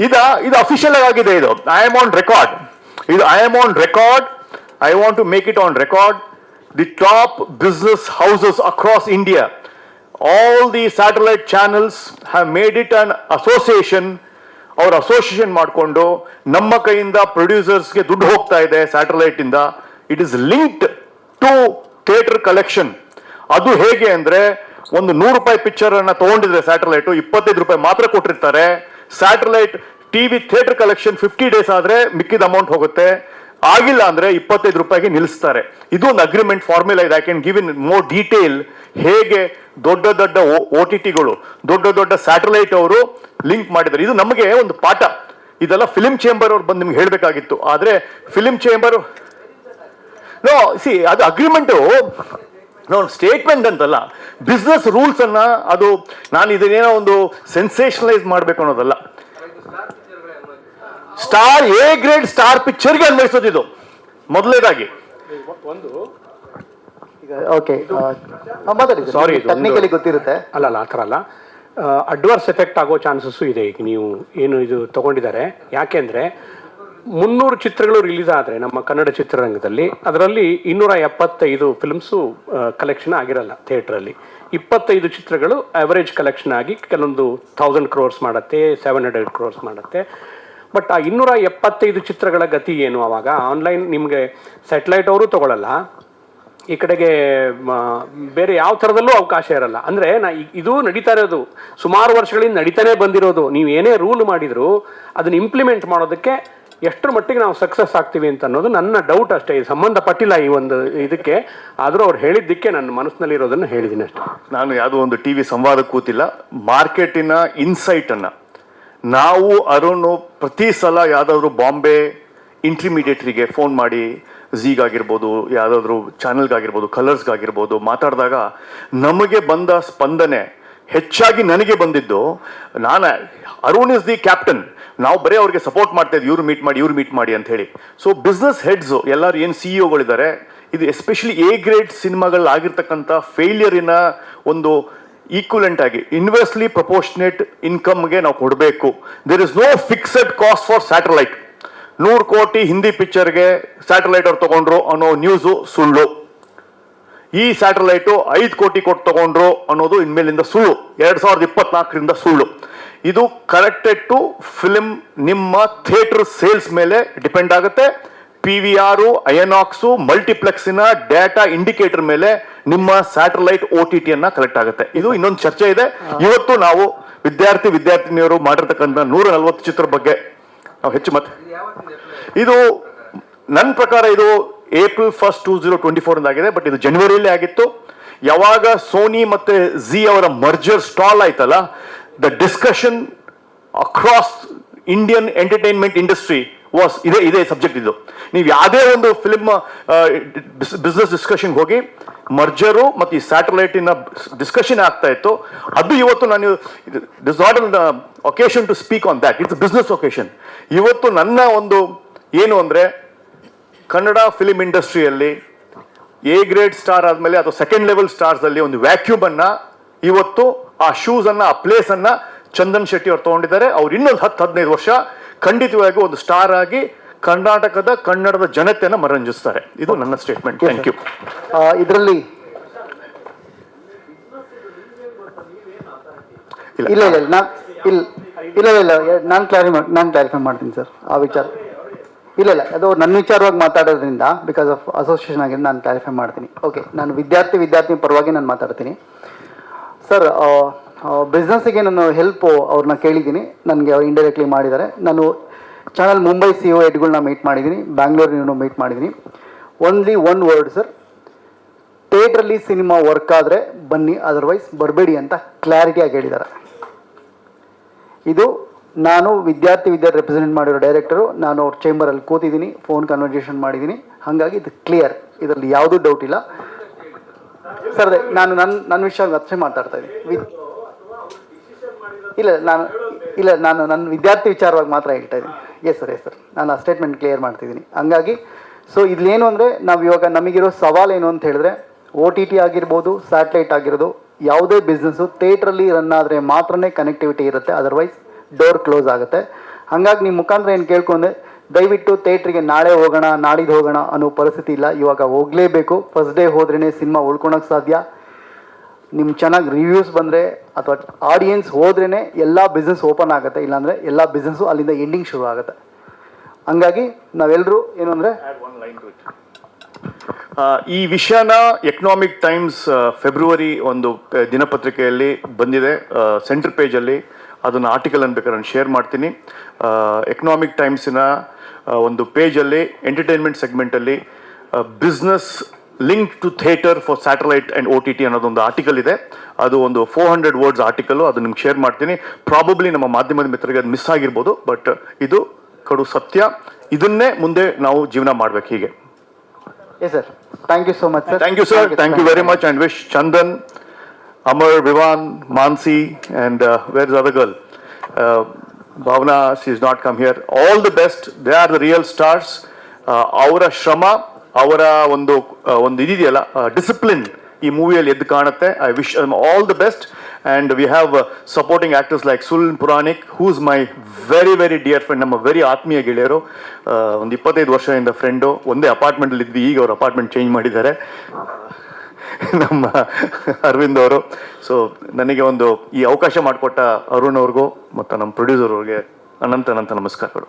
ಇದ, ಇದು ಅಫಿಷಿಯಲ್ ಆಗಿದೆ ಇದು. ಐ ಆಮ್ ಆನ್ ರೆಕಾರ್ಡ್ ಇದು I am on record I want to make it on record the top business houses across India all the satellite channels have made it an association ಅವ್ರ association ಮಾಡಿಕೊಂಡು ನಮ್ಮ ಕೈಯಿಂದ ಪ್ರೊಡ್ಯೂಸರ್ಸ್ಗೆ ದುಡ್ಡು ಹೋಗ್ತಾ ಇದೆ ಸ್ಯಾಟಲೈಟಿಂದ it is linked to theatre collection ಅದು ಹೇಗೆ ಅಂದ್ರೆ ಒಂದು ನೂರು ರೂಪಾಯಿ ಪಿಕ್ಚರ್ ಅನ್ನ ತಗೊಂಡಿದ್ರೆ ಸ್ಯಾಟಲೈಟ್ ಇಪ್ಪತ್ತೈದು ರೂಪಾಯಿ ಮಾತ್ರ ಕೊಟ್ಟಿರ್ತಾರೆ. Satellite TV theatre collection fifty days ಆದ್ರೆ ಮಿಕ್ಕಿದ ಅಮೌಂಟ್ ಹೋಗುತ್ತೆ. ಆಗಿಲ್ಲ ಅಂದ್ರೆ ಇಪ್ಪತ್ತೈದು ರೂಪಾಯಿಗೆ ನಿಲ್ಲಿಸ್ತಾರೆ. ಇದು ಒಂದು ಅಗ್ರಿಮೆಂಟ್ ಫಾರ್ಮುಲಾ ಇದೆ. I can give in more detail ಹೇಗೆ ದೊಡ್ಡ ದೊಡ್ಡ ಓ ಟಿ ಟಿಗಳು ದೊಡ್ಡ ದೊಡ್ಡ ಸ್ಯಾಟಲೈಟ್ ಅವರು ಲಿಂಕ್ ಮಾಡಿದ್ದಾರೆ. ಇದು ನಮಗೆ ಒಂದು ಪಾಠ. ಇದೆಲ್ಲ ಫಿಲಿಂ ಚೇಂಬರ್ ಅವ್ರು ಬಂದು ನಿಮ್ಗೆ ಹೇಳಬೇಕಾಗಿತ್ತು. ಆದ್ರೆ ಫಿಲಿಂ ಚೇಂಬರ್ ನೋ ಸಿ ಅದು ಅಗ್ರಿಮೆಂಟು ನೋ ಸ್ಟೇಟ್ಮೆಂಟ್ ಅಂತಲ್ಲ ಬಿಸ್ನೆಸ್ ರೂಲ್ಸ್ ಅನ್ನ ಅದು ನಾನು ಇದನ್ನೇನೋ ಒಂದು ಸೆನ್ಸೇಷನಲೈಸ್ ಮಾಡಬೇಕು ಅನ್ನೋದಲ್ಲ. ಸ್ಟಾರ್ ಎ ಗ್ರೇಡ್ ಸ್ಟಾರ್ ಪಿಕ್ಚರ್ಗೆ ಅನ್ವಯಿಸೋದು ಇದು. ಮೊದಲನೇದಾಗಿ. ಒಂದು ಓಕೆ ಸಾರಿ ಟೆಕ್ನಿಕಲಿ ಗೊತ್ತಿರುತ್ತೆ. ಅಲ್ಲ ಅಲ್ಲ ಆ ಥರ ಅಲ್ಲ. ಅಡ್ವರ್ಸ್ ಎಫೆಕ್ಟ್ ಆಗೋ ಚಾನ್ಸಸ್ಸು ಇದೆ. ಈಗ ನೀವು ಏನು ಇದು ತಗೊಂಡಿದ್ದಾರೆ ಯಾಕೆಂದರೆ ಮುನ್ನೂರು ಚಿತ್ರಗಳು ರಿಲೀಸ್ ಆದರೆ ನಮ್ಮ ಕನ್ನಡ ಚಿತ್ರರಂಗದಲ್ಲಿ, ಅದರಲ್ಲಿ ಇನ್ನೂರ ಎಪ್ಪತ್ತೈದು ಫಿಲ್ಮ್ಸು ಕಲೆಕ್ಷನ್ ಆಗಿರಲ್ಲ ಥಿಯೇಟ್ರಲ್ಲಿ. ಇಪ್ಪತ್ತೈದು ಚಿತ್ರಗಳು ಅವರೇಜ್ ಕಲೆಕ್ಷನ್ ಆಗಿ ಕೆಲವೊಂದು ಥೌಸಂಡ್ ಕ್ರೋರ್ಸ್ ಮಾಡುತ್ತೆ ಸೆವೆನ್ ಹಂಡ್ರೆಡ್ ಕ್ರೋರ್ಸ್ ಮಾಡುತ್ತೆ. ಬಟ್ ಆ ಇನ್ನೂರ ಎಪ್ಪತ್ತೈದು ಚಿತ್ರಗಳ ಗತಿ ಏನು ಆವಾಗ ಆನ್ಲೈನ್ ನಿಮಗೆ ಸ್ಯಾಟಲೈಟ್ ಅವರು ತಗೊಳ್ಳಲ್ಲ ಈ ಕಡೆಗೆ ಬೇರೆ ಯಾವ ಥರದಲ್ಲೂ ಅವಕಾಶ ಇರಲ್ಲ. ಅಂದರೆ ನಾ ಇದು ನಡೀತಾ ಇರೋದು. ಸುಮಾರು ವರ್ಷಗಳಿಂದ ನಡೀತಾನೆ ಬಂದಿರೋದು. ನೀವು ಏನೇ ರೂಲ್ ಮಾಡಿದರೂ, ಅದನ್ನು ಇಂಪ್ಲಿಮೆಂಟ್ ಮಾಡೋದಕ್ಕೆ ಎಷ್ಟರ ಮಟ್ಟಿಗೆ ನಾವು ಸಕ್ಸಸ್ ಆಗ್ತೀವಿ ಅಂತ ಅನ್ನೋದು ನನ್ನ ಡೌಟ್ ಅಷ್ಟೇ. ಸಂಬಂಧಪಟ್ಟಿಲ್ಲ ಈ ಒಂದು ಇದಕ್ಕೆ. ಆದರೂ ಅವ್ರು ಹೇಳಿದ್ದಕ್ಕೆ ನನ್ನ ಮನಸ್ಸಿನಲ್ಲಿ ಇರೋದನ್ನು ಹೇಳಿದ್ದೀನಿ ಅಷ್ಟೇ. ನಾನು ಯಾವುದೋ ಒಂದು ಟಿ ವಿ ಸಂವಾದ ಕೂತಿಲ್ಲ. ಮಾರ್ಕೆಟಿನ ಇನ್ಸೈಟನ್ನು ನಾವು ಅರುಣ್ ಪ್ರತಿ ಸಲ ಯಾವುದಾದ್ರೂ ಬಾಂಬೆ ಇಂಟ್ರಿಮಿಡಿಯೇಟ್ರಿಗೆ ಫೋನ್ ಮಾಡಿ ಝೀಗಾಗಿರ್ಬೋದು ಯಾವುದಾದ್ರೂ ಚಾನಲ್ಗಾಗಿರ್ಬೋದು ಕಲರ್ಸ್ಗಾಗಿರ್ಬೋದು ಮಾತಾಡಿದಾಗ ನಮಗೆ ಬಂದ ಸ್ಪಂದನೆ ಹೆಚ್ಚಾಗಿ ನನಗೆ ಬಂದಿದ್ದು, ನಾನು ಅರುಣ್ ಇಸ್ ದಿ ಕ್ಯಾಪ್ಟನ್ ನಾವು ಬರೀ ಅವ್ರಿಗೆ ಸಪೋರ್ಟ್ ಮಾಡ್ತಾ ಇದ್ವಿ, ಇವ್ರು ಮೀಟ್ ಮಾಡಿ, ಇವ್ರು ಮೀಟ್ ಮಾಡಿ ಅಂತ ಹೇಳಿ. ಸೊ ಬಿಸ್ನೆಸ್ ಹೆಡ್ಸು ಎಲ್ಲರೂ ಏನು ಸಿ ಇಒಗಳಿದ್ದಾರೆ ಇದು ಎಸ್ಪೆಷಲಿ ಎ ಗ್ರೇಡ್ ಸಿನಿಮಾಗಳಾಗಿರ್ತಕ್ಕಂಥ ಫೇಲಿಯರಿನ ಒಂದು ಈಕ್ವಲೆಂಟ್ ಆಗಿ ಇನ್ವೆಸ್ಟ್ಲಿ ಪ್ರಪೋರ್ಷನೇಟ್ ಇನ್ಕಮ್ಗೆ ನಾವು ಕೊಡಬೇಕು. There is no fixed cost for satellite ನೂರು ಕೋಟಿ ಹಿಂದಿ ಪಿಕ್ಚರ್ಗೆ ಸ್ಯಾಟಲೈಟ್ ಅವ್ರು ತಗೊಂಡ್ರು ಅನ್ನೋ ನ್ಯೂಸು ಸುಳ್ಳು. ಈ ಸ್ಯಾಟಲೈಟು ಐದು ಕೋಟಿ ಕೊಟ್ಟು ತಗೊಂಡ್ರು ಅನ್ನೋದು ಇನ್ಮೇಲಿಂದ ಸುಳ್ಳು. ಎರಡು ಸಾವಿರದ ಇಪ್ಪತ್ನಾಲ್ಕರಿಂದ ಸುಳ್ಳು. ಇದು ಕರೆಕ್ಟೆಡ್ ಟು ಫಿಲ್ಮ್ ನಿಮ್ಮ ಥಿಯೇಟರ್ ಸೇಲ್ಸ್ ಮೇಲೆ ಡಿಪೆಂಡ್ ಆಗುತ್ತೆ. ಪಿ ವಿ ಆರು ಅಯನಾಕ್ಸು ಮಲ್ಟಿಪ್ಲೆಕ್ಸಿನ ಡೇಟಾ ಇಂಡಿಕೇಟರ್ ಮೇಲೆ ನಿಮ್ಮ ಸ್ಯಾಟಲೈಟ್ ಓ ಟಿ ಟಿಯನ್ನು ಕಲೆಕ್ಟ್ ಆಗುತ್ತೆ. ಇದು ಇನ್ನೊಂದು ಚರ್ಚೆ ಇದೆ. ಇವತ್ತು ನಾವು ವಿದ್ಯಾರ್ಥಿ, ವಿದ್ಯಾರ್ಥಿನಿಯರು ಮಾಡಿರ್ತಕ್ಕಂಥ ನೂರ ನಲವತ್ತು ಚಿತ್ರ ಬಗ್ಗೆ. ನಾವು ಹೆಚ್ಚು ಮತ್ತೆ ಇದು ನನ್ನ ಪ್ರಕಾರ ಇದು April first two zero twenty four ಆಗಿದೆ ಬಟ್ ಇದು ಜನವರಿಯಲ್ಲೇ ಆಗಿತ್ತು. ಯಾವಾಗ ಸೋನಿ ಮತ್ತೆ ಝಿ ಅವರ ಮರ್ಜರ್ ಸ್ಟಾಲ್ ಆಯ್ತಲ್ಲ the discussion across Indian entertainment industry was ಇದೇ ಇದೇ ಸಬ್ಜೆಕ್ಟ್ ಇದು. ನೀವು ಯಾವುದೇ ಒಂದು ಫಿಲ್ಮ್ ಬಿಸ್ನೆಸ್ ಡಿಸ್ಕಷನ್ ಹೋಗಿ ಮರ್ಜರು ಮತ್ತು ಈ ಸ್ಯಾಟಲೈಟಿನ ಡಿಸ್ಕಷನ್ ಆಗ್ತಾ ಇತ್ತು. ಅದು ಇವತ್ತು ನಾನು this not an occasion to speak on that it's business occasion ಇವತ್ತು ನನ್ನ ಒಂದು ಏನು ಅಂದರೆ ಕನ್ನಡ ಫಿಲಿಮ್ ಇಂಡಸ್ಟ್ರಿಯಲ್ಲಿ ಎ ಗ್ರೇಡ್ ಸ್ಟಾರ್ ಆದಮೇಲೆ ಅಥವಾ ಸೆಕೆಂಡ್ ಲೆವೆಲ್ ಸ್ಟಾರ್ಸ್ ಅಲ್ಲಿ ಒಂದು ವ್ಯಾಕ್ಯೂಮ್ ಅನ್ನ ಇವತ್ತು ಆ ಶೂಸ್ ಅನ್ನ ಆ ಪ್ಲೇಸನ್ನು ಚಂದನ್ ಶೆಟ್ಟಿ ಅವ್ರು ತಗೊಂಡಿದ್ದಾರೆ. ಅವ್ರು ಇನ್ನೊಂದು ಹತ್ತು ಹದಿನೈದು ವರ್ಷ ಖಂಡಿತವಾಗಿ ಒಂದು ಸ್ಟಾರ್ ಆಗಿ ಕರ್ನಾಟಕದ ಕನ್ನಡದ ಜನತೆಯನ್ನು ಮನರಂಜಿಸ್ತಾರೆ ಇದು ನನ್ನ ಸ್ಟೇಟ್ಮೆಂಟ್ ಥ್ಯಾಂಕ್ ಯು ಇದರಲ್ಲಿ ಇಲ್ಲ. ಇಲ್ಲ ಇಲ್ಲ ಇಲ್ಲ ಇಲ್ಲ ಇಲ್ಲ ಇಲ್ಲ ನಾನು ಕ್ಲಾರಿಫೈ ನಾನು ಕ್ಲಾರಿಫೈ ಮಾಡ್ತೀನಿ ಸರ್ ಆ ವಿಚಾರ. ಇಲ್ಲ ಇಲ್ಲ. ಅದು ನನ್ನ ವಿಚಾರವಾಗಿ ಮಾತಾಡೋದ್ರಿಂದ ಬಿಕಾಸ್ ಆಫ್ ಅಸೋಸಿಯೇಷನ್ ಆಗಿ ನಾನು ಕ್ಲಾರಿಫೈ ಮಾಡ್ತೀನಿ. ಓಕೆ ನಾನು ವಿದ್ಯಾರ್ಥಿ ವಿದ್ಯಾರ್ಥಿ ಪರವಾಗಿ ನಾನು ಮಾತಾಡ್ತೀನಿ. ಸರ್ ಬಿಸ್ನೆಸ್ಸಿಗೆ ನಾನು ಹೆಲ್ಪು ಅವ್ರನ್ನ ಕೇಳಿದ್ದೀನಿ. ನನಗೆ ಅವ್ರು ಇಂಡೈರೆಕ್ಟ್ಲಿ ಮಾಡಿದ್ದಾರೆ. ನಾನು ಚಾನಲ್ ಮುಂಬೈ ಸಿ ಒ ಎಡ್ಗಳನ್ನ ಮೀಟ್ ಮಾಡಿದ್ದೀನಿ. ಬ್ಯಾಂಗ್ಳೂರಿನೂ ಮೀಟ್ ಮಾಡಿದ್ದೀನಿ. ಓನ್ಲಿ ಒನ್ ವರ್ಡ್ ಸರ್ ಥಿಯೇಟ್ರಲ್ಲಿ ಸಿನಿಮಾ ವರ್ಕ್ ಆದರೆ ಬನ್ನಿ ಅದರ್ವೈಸ್ ಬರಬೇಡಿ ಅಂತ ಕ್ಲಾರಿಟಿಯಾಗಿ ಹೇಳಿದ್ದಾರೆ. ಇದು ನಾನು ವಿದ್ಯಾರ್ಥಿ ವಿದ್ಯಾರ್ಥಿ ರೆಪ್ರೆಸೆಂಟ್ ಮಾಡಿರೋ ಡೈರೆಕ್ಟರು ನಾನು ಅವ್ರ ಚೇಂಬರಲ್ಲಿ ಕೂತಿದ್ದೀನಿ ಫೋನ್ ಕನ್ವರ್ಸೇಷನ್ ಮಾಡಿದ್ದೀನಿ. ಹಾಗಾಗಿ ಇದು ಕ್ಲಿಯರ್ ಇದರಲ್ಲಿ ಯಾವುದೂ ಡೌಟ್ ಇಲ್ಲ. ಸರ್ ನಾನು ನನ್ನ ನನ್ನ ವಿಷಯ ಅಷ್ಟೇ ಮಾತಾಡ್ತಾ ಇದ್ದೀನಿ. ಇಲ್ಲ, ನಾನು ಇಲ್ಲ, ನಾನು ನನ್ನ ವಿದ್ಯಾರ್ಥಿ ವಿಚಾರವಾಗಿ ಮಾತ್ರ ಹೇಳ್ತಾ ಇದ್ದೀನಿ. ಎಸ್ ಸರ್ ಎಸ್ ಸರ್ ನಾನು ಆ ಸ್ಟೇಟ್ಮೆಂಟ್ ಕ್ಲಿಯರ್ ಮಾಡ್ತಿದ್ದೀನಿ. ಹಂಗಾಗಿ ಸೊ ಇಲ್ಲೇನು ಅಂದರೆ, ನಾವು ಇವಾಗ ನಮಗಿರೋ ಸವಾಲು ಏನು ಅಂತ ಹೇಳಿದ್ರೆ ಓ ಟಿ ಟಿ ಆಗಿರ್ಬೋದು ಸ್ಯಾಟಲೈಟ್ ಆಗಿರೋದು, ಯಾವುದೇ ಬಿಸ್ನೆಸ್ಸು ಥಿಯೇಟ್ರಲ್ಲಿ ರನ್ ಆದರೆ ಮಾತ್ರನೇ ಕನೆಕ್ಟಿವಿಟಿ ಇರುತ್ತೆ. ಅದರ್ವೈಸ್ ಡೋರ್ ಕ್ಲೋಸ್ ಆಗುತ್ತೆ. ಹಾಗಾಗಿ ನಿಮ್ಮ ಮುಖಾಂತರ ಏನು ಕೇಳ್ಕೊಂಡೆ, ದಯವಿಟ್ಟು ಥಿಯೇಟ್ರಿಗೆ ನಾಳೆ ಹೋಗೋಣ, ನಾಡಿದ್ದು ಹೋಗೋಣ ಅನ್ನೋ ಪರಿಸ್ಥಿತಿ ಇಲ್ಲ. ಇವಾಗ ಹೋಗಲೇಬೇಕು. ಫಸ್ಟ್ ಡೇ ಹೋದ್ರೇ ಸಿನಿಮಾ ಉಳ್ಕೊಳಕ್ಕೆ ಸಾಧ್ಯ. ನಿಮ್ಮ ಚೆನ್ನಾಗಿ ರಿವ್ಯೂಸ್ ಬಂದರೆ ಅಥವಾ ಆಡಿಯನ್ಸ್ ಹೋದ್ರೇ ಎಲ್ಲ ಬಿಸ್ನೆಸ್ ಓಪನ್ ಆಗುತ್ತೆ. ಇಲ್ಲಾಂದರೆ ಎಲ್ಲ ಬಿಸ್ನೆಸ್ಸು ಅಲ್ಲಿಂದ ಎಂಡಿಂಗ್ ಶುರು ಆಗುತ್ತೆ. ಹಂಗಾಗಿ ನಾವೆಲ್ಲರೂ ಏನು ಅಂದರೆ ಈ ವಿಷಯನ ಎಕನಾಮಿಕ್ ಟೈಮ್ಸ್ ಫೆಬ್ರವರಿ ಒಂದು ದಿನಪತ್ರಿಕೆಯಲ್ಲಿ ಬಂದಿದೆ. ಸೆಂಟರ್ ಪೇಜಲ್ಲಿ ಅದನ್ನು ಆರ್ಟಿಕಲ್ ಅನ್ನು ಬೇಕಾದ್ರೆ ನಾನು ಶೇರ್ ಮಾಡ್ತೀನಿ. ಎಕನಾಮಿಕ್ ಟೈಮ್ಸಿನ ಒಂದು ಪೇಜಲ್ಲಿ entertainment ಸೆಗ್ಮೆಂಟಲ್ಲಿ business link to theatre for satellite and O T T ಅನ್ನೋದೊಂದು ಆರ್ಟಿಕಲ್ ಇದೆ. ಅದು ಒಂದು ಫೋರ್ ಹಂಡ್ರೆಡ್ ವರ್ಡ್ಸ್ ಆರ್ಟಿಕಲು ಅದು ನಿಮ್ಗೆ ಶೇರ್ ಮಾಡ್ತೀನಿ. ಪ್ರಾಬಬ್ಲಿ ನಮ್ಮ ಮಾಧ್ಯಮದ ಮಿತ್ರರಿಗೆ ಅದು ಮಿಸ್ ಆಗಿರ್ಬೋದು ಬಟ್ ಇದು ಕಡು ಸತ್ಯ. ಇದನ್ನೇ ಮುಂದೆ ನಾವು ಜೀವನ ಮಾಡ್ಬೇಕು ಹೀಗೆ. Yes sir thank you so much sir you sir thank you very much and wish Chandan Amar, Vivan, Mansi, and uh, where's the other girl? Uh, Bhavna, she's not come here. All the best. They are the real stars. Uh, ಅವರ ಶ್ರಮ ಅವರ ಒಂದು uh, ಒಂದು ಇದಿದೆಯಲ್ಲ discipline ಈ ಮೂವಿಯಲ್ಲಿ ಎದ್ದು ಕಾಣುತ್ತೆ I wish all the best and we have supporting actors like Sunil Puranik who's my very very dear friend ನಮ್ಮ ವೆರಿ ಆತ್ಮೀಯ ಗೆಳೆಯರು ಒಂದು ಇಪ್ಪತ್ತೈದು ವರ್ಷದಿಂದ ಫ್ರೆಂಡು ಒಂದೇ ಅಪಾರ್ಟ್ಮೆಂಟಲ್ಲಿ ಇದ್ವಿ ಈಗ ಅವ್ರ ಅಪಾರ್ಟ್ಮೆಂಟ್ ಚೇಂಜ್ ಮಾಡಿದ್ದಾರೆ ನಮ್ಮ ಅರವಿಂದ್ ಅವರು. ಸೊ ನನಗೆ ಒಂದು ಈ ಅವಕಾಶ ಮಾಡಿಕೊಟ್ಟ ಅರುಣ್ ಅವ್ರಿಗೂ ಮತ್ತು ನಮ್ಮ ಪ್ರೊಡ್ಯೂಸರ್ ಅವ್ರಿಗೆ ಅನಂತ ಅನಂತ ನಮಸ್ಕಾರಗಳು.